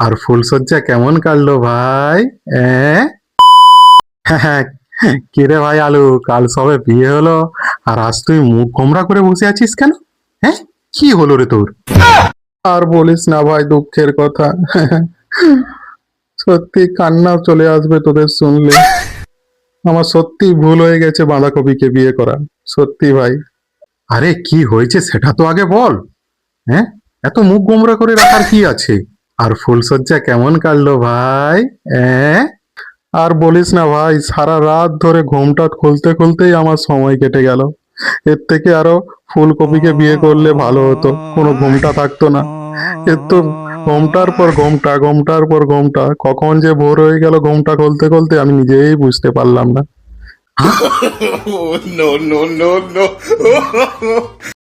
আর ফুলসজ্জা কেমন কাটলো ভাই? হ্যাঁ কিরে ভাই আলু, কাল সবে বিয়ে হলো, আর আজ তুই মুখ গোমরা করে বসে আছিস কেন? হ্যাঁ? কি হলো রে তোর? আর বলিস না ভাই দুঃখের কথা। সত্যি কান্না চলে আসবে তোদের শুনলে। আমার সত্যি ভুল হয়ে গেছে বাঁধাকপিকে বিয়ে করা। সত্যি ভাই। আরে কি হয়েছে সেটা তো আগে বল। হ্যাঁ? এত মুখ গোমরা করে রাখার কি আছে? আর ফুলসজ্জা কেমন কাটলো ভাই? আর বলিস না ভাই, সারা রাত ধরে ঘুমটা খুলতে খুলতেই আমার সময় কেটে গেল। এর থেকে আরও ফুলকপিকে বিয়ে করলে ভালো হতো, কোনো ঘুমটা থাকতো না। এর তো ঘুমটার পর ঘুমটা, ঘুমটার পর ঘুমটা, কখন যে ভোর হয়ে গেল ঘুমটা খুলতে খুলতে আমি নিজেই বুঝতে পারলাম না।